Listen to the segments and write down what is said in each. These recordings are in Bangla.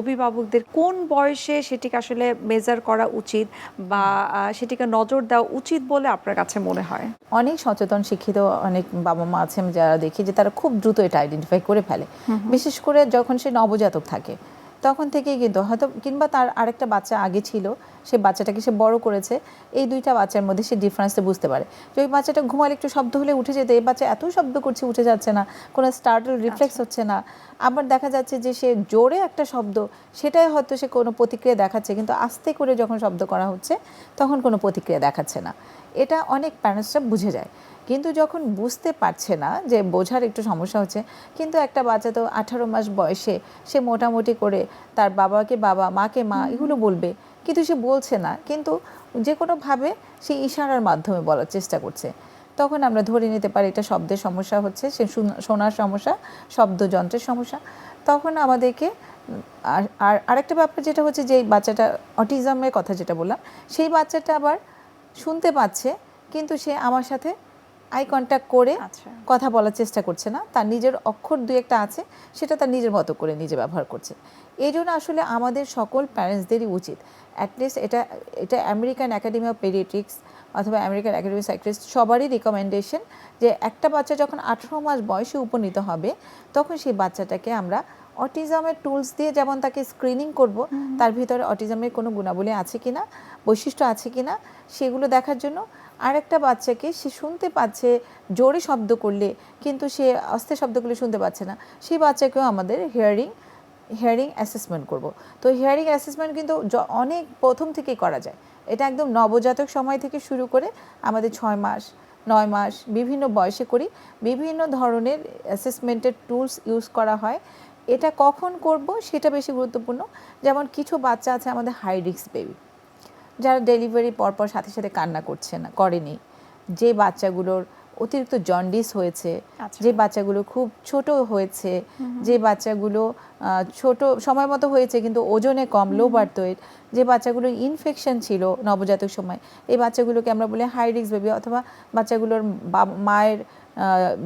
অভিভাবকদের কোন বয়সে সেটিকে আসলে মেজার করা উচিত বা সেটিকে নজর দেওয়া উচিত বলে আপনার কাছে মনে হয়? অনেক সচেতন শিক্ষিত অনেক বাবা মা আছেন যারা দেখি যে তারা খুব দ্রুত এটা আইডেন্টিফাই করে ফেলে। বিশেষ করে যখন সে নবজাতক থাকে তখন থেকেই কিন্তু হয়তো কিংবা তার আরেকটা বাচ্চা আগে ছিল সে বাচ্চাটাকে সে বড় করেছে এই দুইটা বাচ্চার মধ্যে সে ডিফারেন্সটা বুঝতে পারে। যে ওই বাচ্চাটা ঘুমালে একটু শব্দ হলে উঠে যেতে এই বাচ্চা এত শব্দ করছে উঠে যাচ্ছে না কোনো স্টার্টল রিফ্লেক্স হচ্ছে না। আবার দেখা যাচ্ছে যে সে জোরে একটা শব্দ সেটাই হয়তো সে কোনো প্রতিক্রিয়া দেখাচ্ছে কিন্তু আস্তে করে যখন শব্দ করা হচ্ছে তখন কোনো প্রতিক্রিয়া দেখাচ্ছে না। এটা অনেক প্যারেন্টসরা বুঝে যায়। কিন্তু যখন বুঝতে পারছে না যে বোঝার একটু সমস্যা হচ্ছে কিন্তু একটা বাচ্চা তো আঠারো মাস বয়সে সে মোটামুটি করে তার বাবাকে বাবা মাকে মা এগুলো বলবে। কিন্তু সে বলছে না। কিন্তু যে কোনোভাবে সে ইশারার মাধ্যমে বলার চেষ্টা করছে। তখন আমরা ধরে নিতে পারি এটা শব্দের সমস্যা হচ্ছে সে শোনার সমস্যা শব্দযন্ত্রের সমস্যা। তখন আমাদেরকে আর আর আরেকটা ব্যাপার যেটা হচ্ছে যে বাচ্চাটা অটিজমের কথা যেটা বললাম সেই বাচ্চাটা আবার শুনতে পাচ্ছে কিন্তু সে আমার সাথে আই কন্ট্যাক্ট করে আচ্ছা। কথা বলার চেষ্টা করছে না। তার নিজের অক্ষর দু একটা আছে সেটা তার নিজের মতো করে নিজে ব্যবহার করছে। এই জন্য আসলে আমাদের সকল প্যারেন্টসদেরই উচিত অ্যাটলিস্ট এটা এটা আমেরিকান একাডেমি অফ পেডিয়াট্রিক্স অথবা আমেরিকান একাডেমি সাইক্রিস্ট সবারই রিকমেন্ডেশন যে একটা বাচ্চা যখন আঠেরো মাস বয়সে উপনীত হবে তখন সেই বাচ্চাটাকে আমরা অটিজমের টুলস দিয়ে যেমন তাকে স্ক্রিনিং করব তার ভিতরে অটিজমের কোনো গুণাবলী আছে কিনা বৈশিষ্ট্য আছে কিনা সেগুলো দেখার জন্য আরেকটা বাচ্চাকে সে শুনতে পাচ্ছে, জোরে শব্দ করলে, কিন্তু সে আস্তে শব্দগুলো শুনতে পাচ্ছে না। সেই বাচ্চাকেও আমাদের হিয়ারিং হিয়ারিং অ্যাসেসমেন্ট করব। তো হিয়ারিং অ্যাসেসমেন্ট কিন্তু অনেক প্রথম থেকেই করা যায়। এটা একদম নবজাতক সময় থেকে শুরু করে আমাদের ছয় মাস, নয় মাস বিভিন্ন বয়সে করি। বিভিন্ন ধরনের অ্যাসেসমেন্টের টুলস ইউজ করা হয়। এটা কখন করব সেটা বেশি গুরুত্বপূর্ণ। যেমন কিছু বাচ্চা আছে আমাদের হাই রিস্ক বেবি যারা ডেলিভারি পরপর সাথে সাথে কান্না করছে না করেনি। যে বাচ্চাগুলোর অতিরিক্ত জন্ডিস হয়েছে আচ্ছা। যে বাচ্চাগুলো খুব ছোট হয়েছে যে বাচ্চাগুলো ছোট সময় মতো হয়েছে কিন্তু ওজনে কম লো বার্থ ওয়েট যে বাচ্চাগুলোর ইনফেকশন ছিল নবজাতক সময় এই বাচ্চাগুলোকে আমরা বলি হাই রিক্স বেবি অথবা বাচ্চাগুলোর মায়ের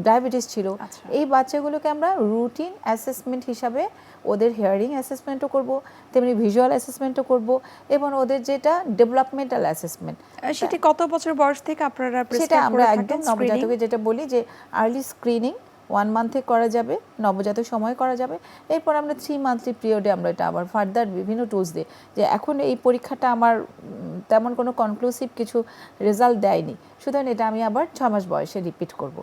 ডায়াবেটিস ছিল। আচ্ছা। এই বাচ্চাগুলোকে আমরা রুটিন অ্যাসেসমেন্ট হিসাবে ওদের হিয়ারিং অ্যাসেসমেন্টও করব তেমনি ভিজুয়াল অ্যাসেসমেন্টও করব এবং ওদের যেটা ডেভেলপমেন্টাল অ্যাসেসমেন্ট সেটি কত বছর বয়স থেকে আপনারা সেটা আমরা একদম নবজাতকে যেটা বলি যে আর্লি স্ক্রিনিং ওয়ান মান্থে করা যাবে নবজাতক সময় করা যাবে। এরপর আমরা থ্রি মান্থলি পিরিয়ডে আমরা এটা আবার ফার্দার বিভিন্ন টুলস দিই যে এখন এই পরীক্ষাটা আমার তেমন কোনো কনক্লুসিভ কিছু রেজাল্ট দেয়নি। সুতরাং এটা আমি আবার ছ মাস বয়সে রিপিট করব।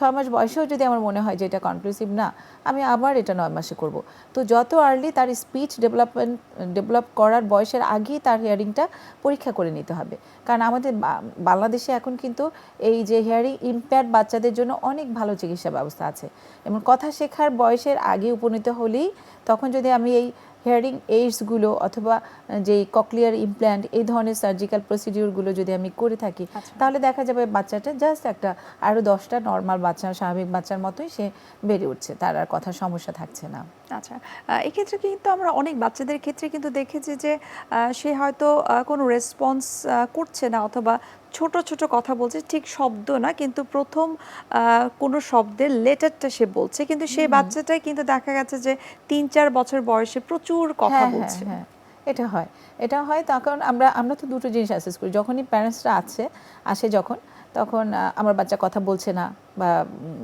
ছয় মাস বয়সেও যদি আমার মনে হয় যে এটা কনক্লুসিভ না, আমি আবার এটা নয় মাসে করব। তো যত আর্লি তার স্পিচ ডেভেলপমেন্ট ডেভেলপ করার বয়সের আগেই তার হিয়ারিংটা পরীক্ষা করে নিতে হবে। কারণ আমাদের বাংলাদেশে এখন কিন্তু এই যে হিয়ারিং ইম্পেয়ার্ড বাচ্চাদের জন্য অনেক ভালো চিকিৎসা ব্যবস্থা আছে। এবং কথা শেখার বয়সের আগে উপনীত হলেই তখন যদি আমি এই হিয়ারিং এইডসগুলো অথবা যেই ককলিয়ার ইমপ্ল্যান্ট এই ধরনের সার্জিক্যাল প্রসিডিওরগুলো যদি আমি করে থাকি আচ্ছা। তাহলে দেখা যাবে বাচ্চাটা জাস্ট একটা আরও দশটা নর্মাল বাচ্চা স্বাভাবিক বাচ্চার মতোই সে বেড়ে উঠছে তার আর কথা সমস্যা থাকছে না আচ্ছা এক্ষেত্রে কিন্তু আমরা অনেক বাচ্চাদের ক্ষেত্রে কিন্তু দেখেছি যে সে হয়তো কোনো রেসপন্স করছে না অথবা ছোট ছোট কথা বলছে ঠিক শব্দ না কিন্তু প্রথম কোনো শব্দের লেটারটা সে বলছে কিন্তু সেই বাচ্চাটাই কিন্তু দেখা গেছে যে তিন চার বছর বয়সে প্রচুর কথা হ্যাঁ, বলছে। হ্যাঁ, হ্যাঁ, এটা হয়। এটা হয় তার কারণ আমরা আমরা তো দুটো জিনিস অ্যাসেস করি যখনই প্যারেন্টসরা আছে আসে যখন তখন আমার বাচ্চা কথা বলছে না বা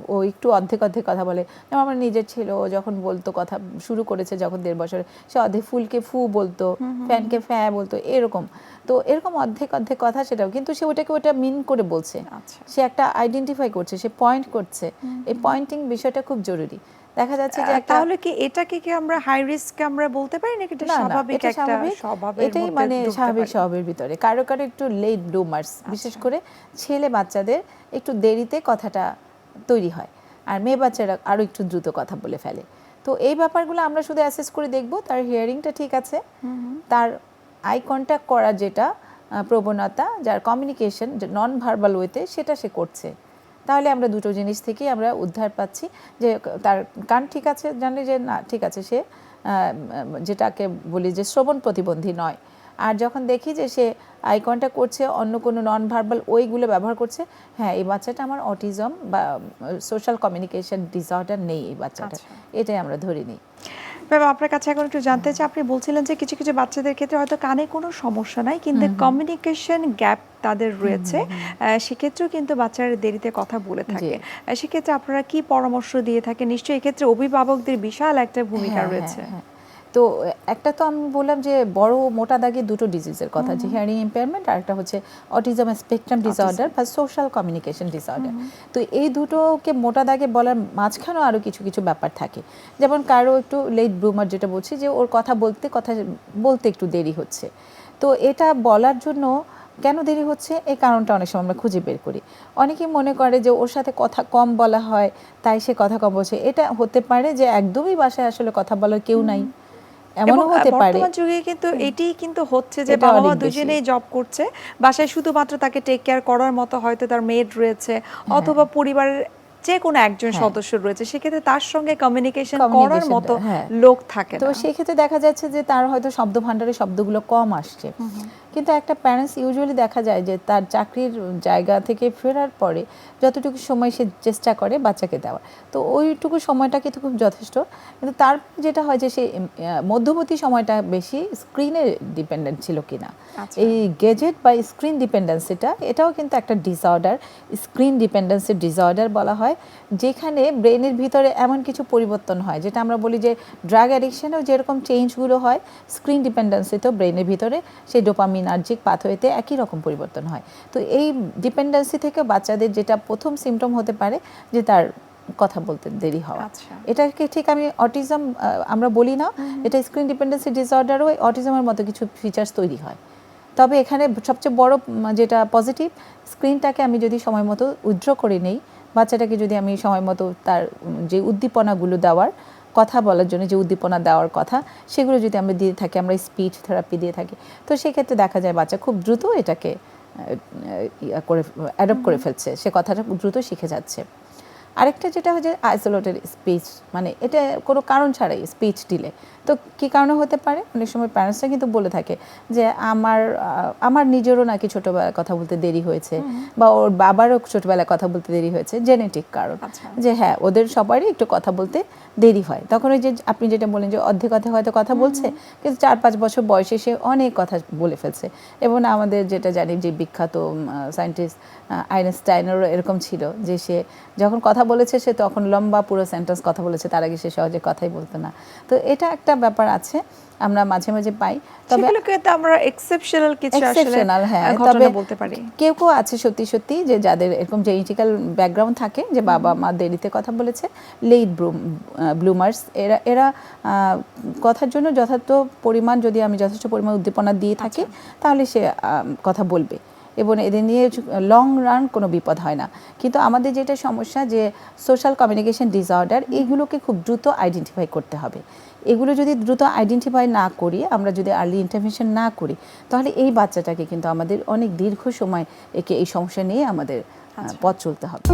ও একটু অর্ধেক অর্ধেক কথা বলে। যেমন আমার নিজের ছিল ও যখন বলতো কথা শুরু করেছে যখন দেড় বছরে সে অর্ধেক ফুলকে ফু বলতো ফ্যানকে ফ্যা বলতো এরকম। তো এরকম অর্ধেক অর্ধেক কথা সেটাও। কিন্তু সে ওটাকে ওটা মিন করে বলছে। আচ্ছা। সে একটা আইডেন্টিফাই করছে সে পয়েন্ট করছে। এই পয়েন্টিং বিষয়টা খুব জরুরি। দেখা যাচ্ছে যে তাহলে কি এটাকে কি আমরা হাই রিস্ক আমরা বলতে পারি নাকি এটা স্বাভাবিক একটা। স্বভাবের এটাই মানে স্বাভাবিক স্বভাবের ভিতরে। কারও কারও একটু লেট ব্লুমার্স বিশেষ আচ্ছা। করে ছেলে বাচ্চাদের একটু দেরিতে কথাটা তৈরি হয়। আর মেয়ে বাচ্চারা আরও একটু দ্রুত কথা বলে ফেলে। তো এই ব্যাপারগুলো আমরা শুধু অ্যাসেস করে দেখব। তার হিয়ারিংটা ঠিক আছে। তার আই কন্ট্যাক্ট করার যেটা প্রবণতা যার কমিউনিকেশন নন ভার্বাল ওয়েতে সেটা সে করছে। তাহলে আমরা দুটো জিনিস থেকেই আমরা উদ্ধার পাচ্ছি যে তার কান ঠিক আছে জানলে যে না ঠিক আছে সে যেটাকে বলি যে শ্রবণ প্রতিবন্ধী নয়। আর যখন দেখি যে সে আই কন্ট্যাক্ট করছে অন্য কোনো নন ভার্বাল ওইগুলো ব্যবহার করছে হ্যাঁ এই বাচ্চাটা আমার অটিজম বা সোশ্যাল কমিউনিকেশন ডিসঅর্ডার নেই এই বাচ্চাটা আচ্ছা। এটাই আমরা ধরে নিই। ম্যাম আপনার কাছে এখন একটু জানতে চাই আপনি বলছিলেন যে কিছু কিছু বাচ্চাদের ক্ষেত্রে হয়তো কানে কোনো সমস্যা নাই কিন্তু কমিউনিকেশন গ্যাপ তাদের রয়েছে। আহ, সেক্ষেত্রেও কিন্তু বাচ্চারা দেরিতে কথা বলে থাকে। সেক্ষেত্রে আপনারা কি পরামর্শ দিয়ে থাকেন? নিশ্চয়ই এক্ষেত্রে অভিভাবকদের বিশাল একটা ভূমিকা হ্যাঁ, রয়েছে। হ্যাঁ, হ্যাঁ। তো একটা তো আমি বললাম যে বড় মোটা দাগে দুটো ডিজিজের কথা যে হিয়ারিং ইম্পেয়ারমেন্ট আর একটা হচ্ছে অটিজম স্পেকট্রাম ডিসঅর্ডার বা সোশ্যাল কমিউনিকেশন ডিসঅর্ডার তো এই দুটোকে মোটা দাগে বলার মাঝখানেও আরও কিছু কিছু ব্যাপার থাকে। যেমন কারও একটু লেট ব্রুমার যেটা বলছি যে ওর কথা বলতে কথা বলতে একটু দেরি হচ্ছে। তো এটা বলার জন্য কেন দেরি হচ্ছে? এই কারণটা অনেক সময় আমরা খুঁজে বের করি। অনেকেই মনে করে যে ওর সাথে কথা কম বলা হয় তাই সে কথা কম বলছে। এটা হতে পারে যে একদমই বাসায় আসলে কথা বলার কেউ নাই। এমনও হতে পারে। বর্তমান যুগে কিন্তু এটি কিন্তু হচ্ছে যে বাবা মা দুজনেই জব করছে। বাসায় শুধুমাত্র তাকে টেক কেয়ার করার মতো হয়তো তার মেড রয়েছে হ্যাঁ। অথবা পরিবারের যে কোনো একজন সদস্য রয়েছে। সেক্ষেত্রে তার সঙ্গে কমিউনিকেশন করার মতো হ্যাঁ। লোক থাকে তো সেক্ষেত্রে দেখা যাচ্ছে যে তার হয়তো শব্দ ভান্ডারের শব্দগুলো কম আসছে। কিন্তু একটা প্যারেন্টস ইউজুয়ালি দেখা যায় যে তার চাকরির জায়গা থেকে ফেরার পরে যতটুকু সময় সে চেষ্টা করে বাচ্চাকে দেওয়ার। তো ওইটুকু সময়টা কিন্তু খুব যথেষ্ট। কিন্তু তার যেটা হয় যে সে মধ্যবর্তী সময়টা বেশি স্ক্রিনে ডিপেন্ডেন্ট ছিল কিনা। আচ্ছা। এই গেজেট বা স্ক্রিন ডিপেন্ডেন্সিটা এটাও কিন্তু একটা ডিসঅর্ডার স্ক্রিন ডিপেন্ডেন্সি ডিসঅর্ডার বলা হয় যেখানে ব্রেনের ভিতরে এমন কিছু পরিবর্তন হয় যেটা আমরা বলি যে ড্রাগ অ্যাডিকশানেও যেরকম চেঞ্জগুলো হয় স্ক্রিন ডিপেন্ডেন্সিতেও ব্রেনের ভিতরে সেই ডোপামিনার্জিক পাথওয়েতে একই রকম পরিবর্তন হয়। তো এই ডিপেন্ডেন্সি থেকে বাচ্চাদের যেটা প্রথম সিমটম হতে পারে যে তার কথা বলতে দেরি হওয়া। আচ্ছা। এটাকে ঠিক আমি অটিজম আমরা বলি না এটা স্ক্রিন ডিপেন্ডেন্সি ডিসঅর্ডারও অটিজমের মতো কিছু ফিচার্স তৈরি হয়। তবে এখানে সবচেয়ে বড় যেটা পজিটিভ স্ক্রিনটাকে আমি যদি সময় মতো উইথড্র করে নেই বাচ্চাটাকে যদি আমি সময় মতো তার যে উদ্দীপনাগুলো দেওয়ার কথা বলার জন্য যে উদ্দীপনা দেওয়ার কথা সেগুলো যদি আমরা দিয়ে থাকি আমরা স্পিচ থেরাপি দিয়ে থাকি তো সেক্ষেত্রে দেখা যায় বাচ্চা খুব দ্রুত এটাকে ইয়া করে অ্যাডপ্ট করে ফেলছে। সে কথাটা দ্রুত শিখে যাচ্ছে। আরেকটা যেটা হচ্ছে আইসোলেটেড স্পিচ মানে এটা কোনো কারণ ছাড়াই স্পিচ দিলে তো কী কারণে হতে পারে? অনেক সময় প্যারেন্টসরা কিন্তু বলে থাকে যে আমার আমার নিজেরও নাকি ছোটোবেলায় কথা বলতে দেরি হয়েছে বা ওর বাবারও ছোটোবেলায় কথা বলতে দেরি হয়েছে। জেনেটিক কারণ। আচ্ছা। যে হ্যাঁ ওদের সবারই একটু কথা বলতে দেরি হয়। তখন ওই যে আপনি যেটা বলেন যে অর্ধেক কথা হয়তো কথা বলছে কিন্তু চার পাঁচ বছর বয়সে সে অনেক কথা বলে ফেলছে। এবং আমাদের যেটা জানি যে বিখ্যাত সায়েন্টিস্ট আইনস্টাইনেরও এরকম ছিল যে সে যখন কথা বলেছে সে তখন লম্বা পুরো সেন্টেন্স কথা বলেছে তার আগে সে সহজে কথাই বলতো না। তো এটা একটা ব্যাপার আছে আমরা মাঝে মাঝে পাই। তবে আমরা এক্সেপশনাল কিছু আসলে এক্সেপশনাল হ্যাঁ তবে বলতে পারি। কেউ কেউ আছে সত্যি সত্যি যে যাদের এরকম জেনেটিক্যাল ব্যাকগ্রাউন্ড থাকে যে বাবা মা দেরিতে কথা বলেছে লেট ব্লুমার্স এরা এরা আহ, কথার জন্য যথার্থ পরিমাণ যদি আমি যথেষ্ট পরিমাণ উদ্দীপনা দিয়ে থাকি তাহলে সে কথা বলবে। এবং এদের নিয়ে লং রান কোনো বিপদ হয় না। কিন্তু আমাদের যেটা সমস্যা যে সোশ্যাল কমিউনিকেশন ডিসঅর্ডার এইগুলোকে খুব দ্রুত আইডেন্টিফাই করতে হবে। এগুলো যদি দ্রুত আইডেন্টিফাই না করি আমরা যদি আর্লি ইন্টারভেনশন না করি তাহলে এই বাচ্চাটাকে কিন্তু আমাদের অনেক দীর্ঘ সময় একে এই সমস্যা নিয়ে আমাদের পথ চলতে হবে।